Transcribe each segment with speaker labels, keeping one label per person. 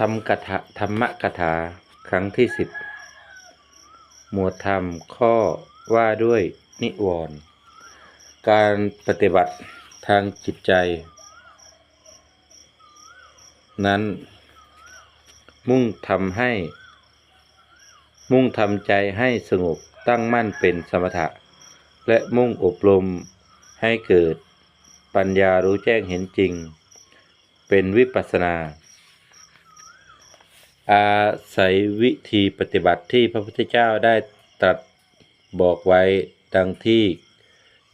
Speaker 1: ธรรมกถาธรรมกถาครั้งที่สิบหมวดธรรมข้อว่าด้วยนิวรณ์การปฏิบัติทางจิตใจ นั้น มุ่งทำให้ มุ่งทำใจให้สงบตั้งมั่นเป็นสมถะ และมุ่งอบรมให้เกิดปัญญารู้แจ้งเห็นจริง เป็นวิปัสสนา อาศัยวิธีปฏิบัติที่พระพุทธเจ้าได้ตรัสบอกไว้ดังที่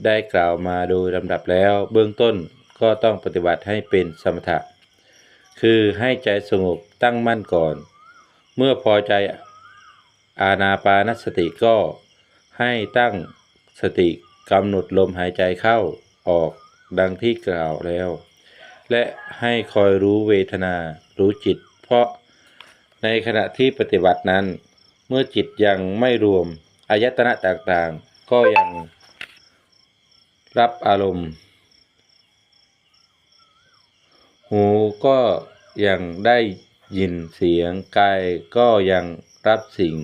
Speaker 1: ได้กล่าวมาโดยลำดับแล้ว เบื้องต้นก็ต้องปฏิบัติให้เป็นสมถะ คือให้ใจสงบตั้งมั่นก่อน เมื่อพอใจอาณาปานสติก็ให้ตั้งสติกำหนดลมหายใจเข้าออกดังที่กล่าวแล้ว และให้คอยรู้เวทนารู้จิต เพราะ ในขณะที่ปฏิบัตินั้น เมื่อจิตยังไม่รวมอายตนะต่างๆ ก็ยังรับอารมณ์ หูก็ยังได้ยินเสียงกายก็ยังรับสิ่ง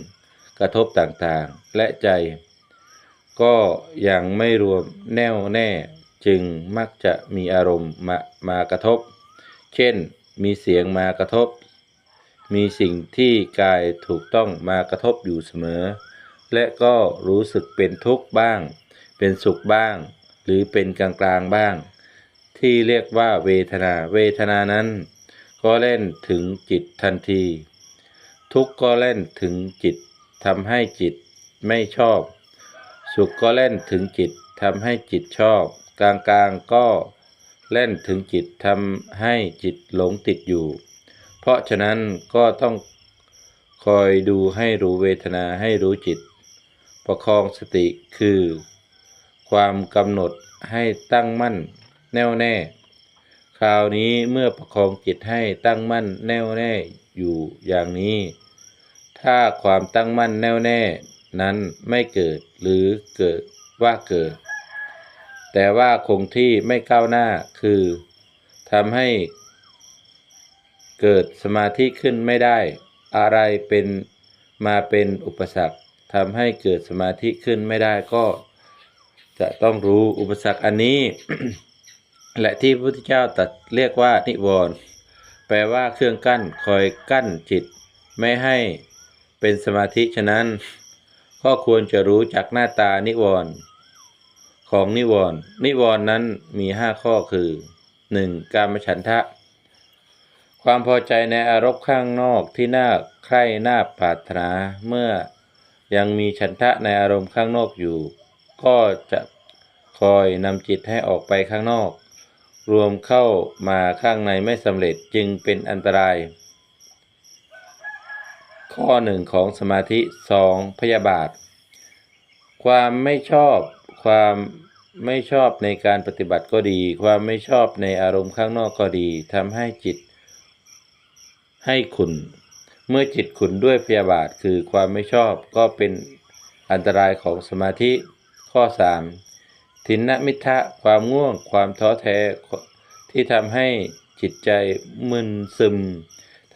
Speaker 1: กระทบต่างๆ และใจก็ยังไม่รวมแน่วแน่จึงมักจะมีอารมณ์มามากระทบ เช่น มีเสียงมากระทบ มีสิ่งที่กายถูกต้องมากระทบอยู่เสมอ และก็รู้สึกเป็นทุกข์บ้าง เป็นสุขบ้าง หรือเป็นกลางๆบ้าง ที่เรียกว่าเวทนา เวทนานั้น ก็เล่นถึงจิตทันที ทุกข์ก็เล่นถึงจิตทำให้จิตไม่ชอบ สุขก็เล่นถึงจิตทำให้จิตชอบ กลางๆก็เล่นถึงจิตทำให้จิตหลงติดอยู่ ราะฉะนั้นก็ต้องคอยดูให้รู้เวทนาให้รู้จิต ประคองสติคือ ความกำหนดให้ตั้งมั่นแน่วแน่ คราวนี้เมื่อประคองจิตให้ตั้งมั่นแน่วแน่อยู่อย่างนี้ ถ้าความตั้งมั่นแน่วแน่นั้นไม่เกิดหรือเกิดว่าเกิด แต่ว่าคงที่ไม่ก้าวหน้าคือทำให้ เกิดสมาธิขึ้นไม่ได้ อะไรเป็นมาเป็นอุปสรรคทำให้เกิดสมาธิขึ้นไม่ได้ก็จะต้องรู้อุปสรรคอันนี้ และที่พระพุทธเจ้าตรัสเรียกว่านิวรณ์แปลว่าเครื่องกั้นคอยกั้นจิต ไม่ให้เป็นสมาธิฉะนั้น ก็ควรจะรู้จักหน้าตานิวรณ์ของนิวรณ์นิวรณ์นั้นมีห้าข้อคือ 1. การมฉันทะ ความพอใจในอารมณ์ข้างนอกที่น่าใคร่น่าปรารถนา เมื่อยังมีฉันทะในอารมณ์ข้างนอกอยู่ ก็จะคอยนำจิตให้ออกไปข้างนอก รวมเข้ามาข้างในไม่สำเร็จจึงเป็นอันตราย ข้อหนึ่งของสมาธิสองพยาบาท ความไม่ชอบความไม่ชอบในการปฏิบัติก็ดี ความไม่ชอบในอารมณ์ข้างนอกก็ดีทำให้จิต ให้ขุนเมื่อจิตขุนด้วยพยาบาทคือความไม่ชอบก็เป็นอันตรายของสมาธิ ข้อ 3. ทินนมิทะความง่วง ความท้อแท้ ที่ทำให้จิตใจมึนซึม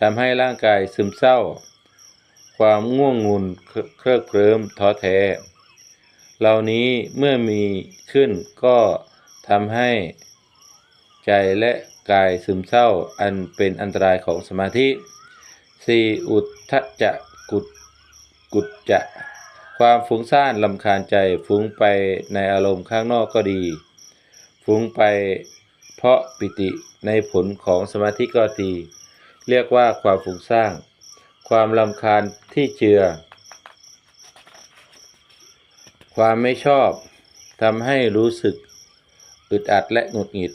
Speaker 1: ทำให้ร่างกายซึมเศร้า ความง่วงงุนเคลิบเคลิ้มท้อแท้ เหล่านี้เมื่อมีขึ้นก็ทำให้ใจและ กายซึมเศร้าอันเป็นอันตรายของสมาธิ 4. อุทธจะกุดกุจจะความฟุ้งซ่านลำคาญใจฟุ้งไปในอารมณ์ข้างนอกก็ดี ฟุ้งไปเพราะปิติในผลของสมาธิก็ดีเรียกว่าความฟุ้งซ่านความลำคาญที่เจือ ความไม่ชอบทำให้รู้สึกอึดอัดและหงุดหงิด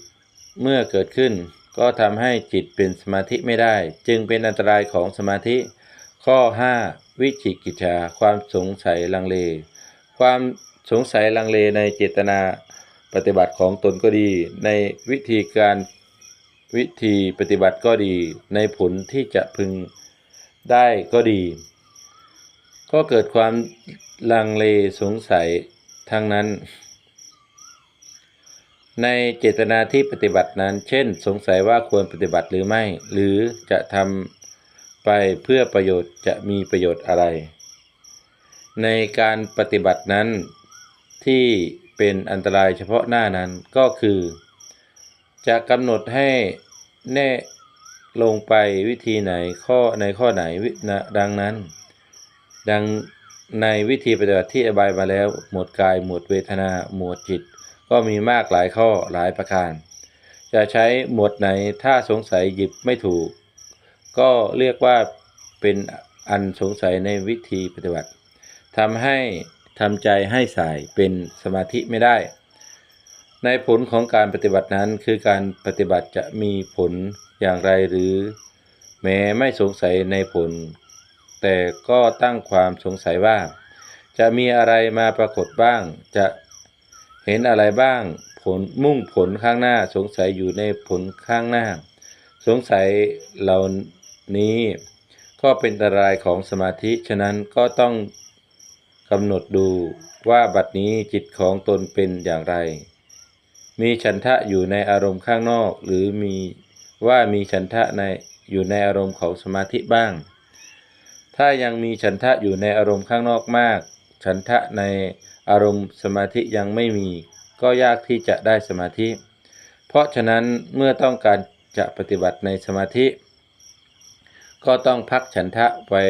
Speaker 1: เมื่อเกิดขึ้น ก็ทำให้จิตเป็นสมาธิไม่ได้ จึงเป็นอันตรายของสมาธิ ข้อ 5 วิจิกิจฉาความสงสัยลังเล ความสงสัยลังเลในเจตนาปฏิบัติของตนก็ดี ในวิธีการวิธีปฏิบัติก็ดี ในผลที่จะพึงได้ก็ดี ก็เกิดความลังเลสงสัยทั้งนั้น ในเจตนาที่ปฏิบัตินั้น เช่น สงสัยว่าควรปฏิบัติหรือไม่ หรือจะทำไปเพื่อประโยชน์จะมีประโยชน์อะไร ในการปฏิบัตินั้นที่เป็นอันตรายเฉพาะหน้านั้นก็คือ จะกำหนดให้แน่ลงไปวิธีไหนข้อในข้อไหนวินะดังนั้น ดังในวิธีปฏิบัติที่อธิบายมาแล้ว หมวดกายหมวดเวทนา หมวดจิต ก็มีมากหลายข้อหลายประการ จะใช้หมวดไหนถ้าสงสัยหยิบไม่ถูก ก็เรียกว่าเป็นอันสงสัยในวิธีปฏิบัติทำให้ทำใจให้สายเป็นสมาธิไม่ได้ ในผลของการปฏิบัตินั้นคือการปฏิบัติจะมีผลอย่างไรหรือ แม้ไม่สงสัยในผล แต่ก็ตั้งความสงสัยว่า จะมีอะไรมาปรากฏบ้างจะ เห็นอะไรบ้าง ผลมุ่งผลข้างหน้า สงสัยอยู่ในผลข้างหน้า สงสัยเหล่านี้ก็เป็นอันตรายของสมาธิ ฉะนั้นก็ต้องกำหนดดูว่าบัดนี้จิตของตนเป็นอย่างไร มีฉันทะอยู่ในอารมณ์ข้างนอก หรือมีว่ามีฉันทะในอยู่ในอารมณ์ของสมาธิบ้าง ถ้ายังมีฉันทะอยู่ในอารมณ์ข้างนอกมาก ฉันทะใน อารมณ์สมาธิยังไม่มี ก็ยากที่จะได้สมาธิ เพราะฉะนั้นเมื่อต้องการจะปฏิบัติในสมาธิ ก็ต้องพักฉันทะไว้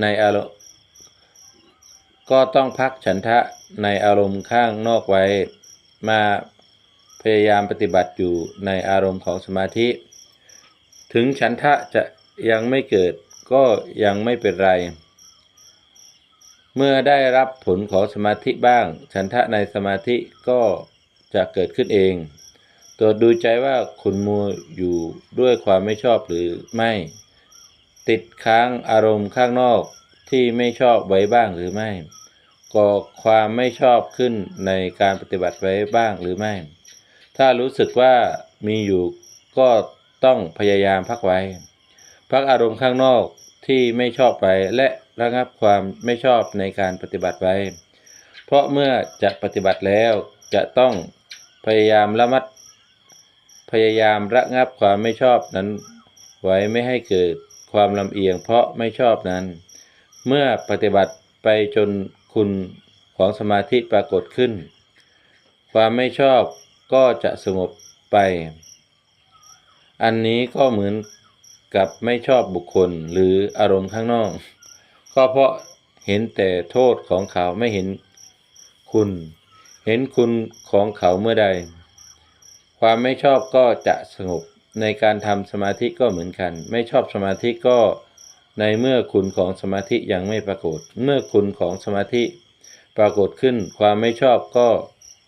Speaker 1: ในอารมณ์ก็ต้องพักฉันทะในอารมณ์ข้างนอกไว้ มาพยายามปฏิบัติอยู่ในอารมณ์ของสมาธิ ถึงฉันทะจะยังไม่เกิดก็ยังไม่เป็นไร เมื่อได้รับผลของสมาธิบ้าง ฉันทะในสมาธิก็จะเกิดขึ้นเอง ตรวจดูใจว่าคุณมัวอยู่ด้วยความไม่ชอบหรือไม่ ติดค้างอารมณ์ข้างนอกที่ไม่ชอบไว้บ้างหรือไม่ก่อความไม่ชอบขึ้นในการปฏิบัติไว้บ้างหรือไม่ ถ้ารู้สึกว่ามีอยู่ก็ต้องพยายามพักไว้ พักอารมณ์ข้างนอกที่ไม่ชอบไปและ ระงับความไม่ชอบในการปฏิบัติไว้ เพราะเมื่อจะปฏิบัติแล้วจะต้องพยายามระมัดพยายามระงับความไม่ชอบนั้น ไว้ไม่ให้เกิดความลำเอียงเพราะไม่ชอบนั้น เมื่อปฏิบัติไปจนคุณของสมาธิปรากฏขึ้น ความไม่ชอบก็จะสงบไป อันนี้ก็เหมือนกับไม่ชอบบุคคลหรืออารมณ์ข้างนอก ก็เพราะเห็นแต่โทษของเขาไม่เห็นคุณ เห็นคุณของเขาเมื่อใด ความไม่ชอบก็จะสงบในการทำสมาธิก็เหมือนกัน ไม่ชอบสมาธิก็ในเมื่อคุณของสมาธิยังไม่ปรากฏ เมื่อคุณของสมาธิปรากฏขึ้น ความไม่ชอบก็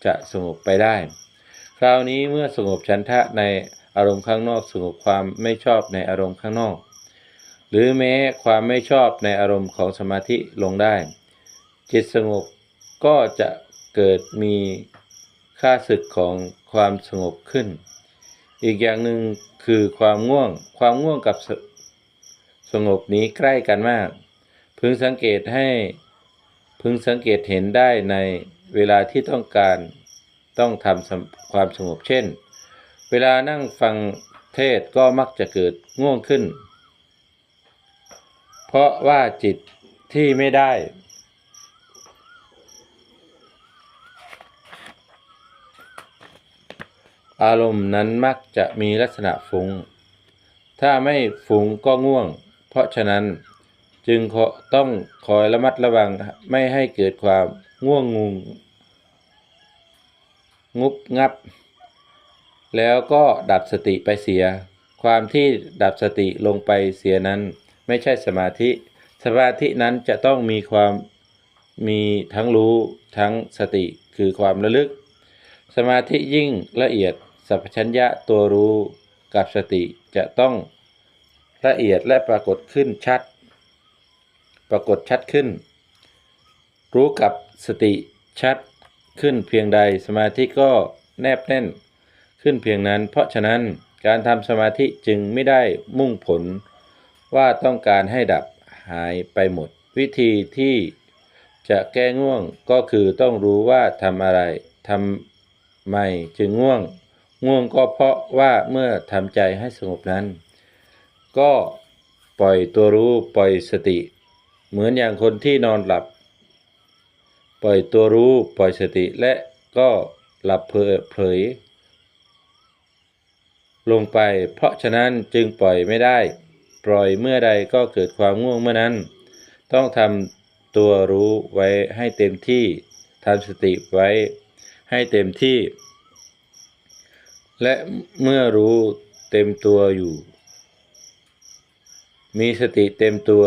Speaker 1: จะสงบไปได้ คราวนี้เมื่อสงบฉันทะในอารมณ์ข้างนอก สงบความไม่ชอบในอารมณ์ข้างนอก หรือแม้ความไม่ชอบในอารมณ์ของสมาธิลงได้ จิตสงบก็จะเกิดมีค่าศึกของความสงบขึ้น อีกอย่างหนึ่งคือความง่วง ความง่วงกับสสงบนี้ใกล้กันมาก พึงสังเกตให้พึงสังเกตเห็นได้ในเวลาที่ต้องการต้องทำความสงบเช่น เวลานั่งฟังเทศก็มักจะเกิดง่วงขึ้น เพราะว่าจิตที่ไม่ได้ อารมณ์นั้นมักจะมีลักษณะฟุง้ง ถ้าไม่ฟุ้งก็ง่วง เพราะฉะนั้นจึงต้องคอยระมัดระวังไม่ให้เกิดความง่วงงูงุบงับ แล้วก็ดับสติไปเสีย ความที่ดับสติลงไปเสียนั้น ไม่ใช่สมาธิ สมาธินั้นจะต้องมีความมีทั้งรู้ทั้งสติคือความระลึก สมาธิยิ่งละเอียดสัพพัญญะตัวรู้กับสติจะต้องละเอียดและปรากฏขึ้นชัด ปรากฏชัดขึ้น รู้กับสติชัดขึ้นเพียงใดสมาธิก็แนบแน่นขึ้นเพียงนั้น เพราะฉะนั้นการทำสมาธิจึงไม่ได้มุ่งผล ว่าต้องการให้ดับหายไปหมด วิธีที่จะแก้ง่วงก็คือต้องรู้ว่าทำอะไรทำไมจึงง่วง ง่วงก็เพราะว่าเมื่อทำใจให้สงบนั้น ก็ปล่อยตัวรู้ปล่อยสติ เหมือนอย่างคนที่นอนหลับ ปล่อยตัวรู้ปล่อยสติและก็หลับเพลเผยลงไป เพราะฉะนั้นจึงปล่อยไม่ได้ ปล่อยเมื่อใดก็เกิดความง่วงเมื่อนั้น ต้องทำตัวรู้ไว้ให้เต็มที่ทำสติไว้ให้เต็มที่ และเมื่อรู้เต็มตัวอยู่ มีสติเต็มตัว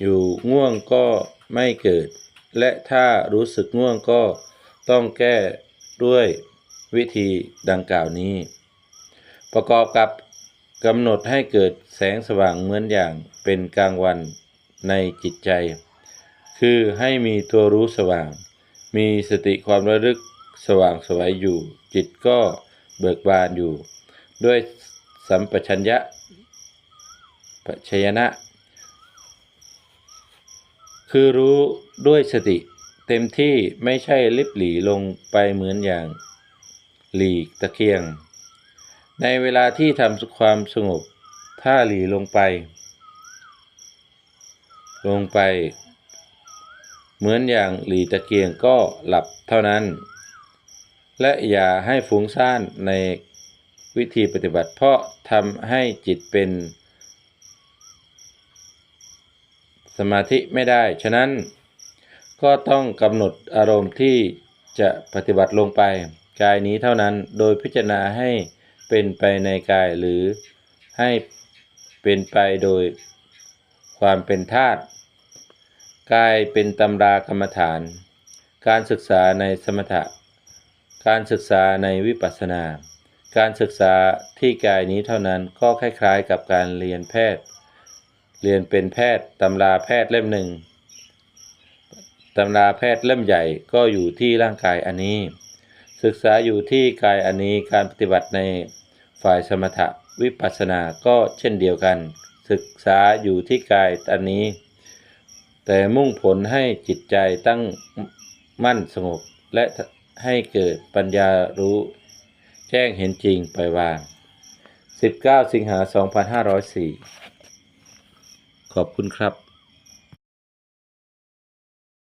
Speaker 1: อยู่ง่วงก็ไม่เกิด และถ้ารู้สึกง่วงก็ต้องแก้ด้วยวิธีดังกล่าวนี้ ประกอบกับ กำหนดให้เกิดแสงสว่างเหมือนอย่างเป็นกลางวันในจิตใจ คือให้มีตัวรู้สว่าง มีสติความระลึกสว่างสวัยอยู่ จิตก็เบิกบานอยู่ ด้วยสัมปชัญญะปัชยนะ คือรู้ด้วยสติเต็มที่ไม่ใช่ลิบหลีลงไปเหมือนอย่าง หลีกตะเคียง ในเวลาที่ทำความสงบถ้าหลีลงไป ลงไป เหมือนอย่างหลีตะเกียงก็หลับเท่านั้น และอย่าให้ฟุ้งซ่านในวิธีปฏิบัติเพราะทำให้จิตเป็น สมาธิไม่ได้ ฉะนั้นก็ต้องกำหนดอารมณ์ที่จะปฏิบัติลงไปกายนี้เท่านั้นโดยพิจารณาให้ เป็นไปในกายหรือให้เป็นไปโดยความเป็นธาตุกายเป็นตำรากรรมฐาน การศึกษาในสมถะ การศึกษาในวิปัสสนา การศึกษาที่กายนี้เท่านั้นก็คล้ายๆกับการเรียนแพทย์ เรียนเป็นแพทย์ตำราแพทย์เล่มหนึ่งตำราแพทย์เล่มใหญ่ก็อยู่ที่ร่างกายอันนี้ ศึกษาอยู่ที่กายอันนี้การปฏิบัติในฝ่ายสมถะวิปัสสนาก็เช่นเดียวกัน ศึกษาอยู่ที่กายอันนี้ แต่มุ่งผลให้จิตใจตั้งมั่นสงบและให้เกิดปัญญารู้ แจ้งเห็นจริงไปล่อยวาง 19 สิงหา 2504 ขอบคุณครับ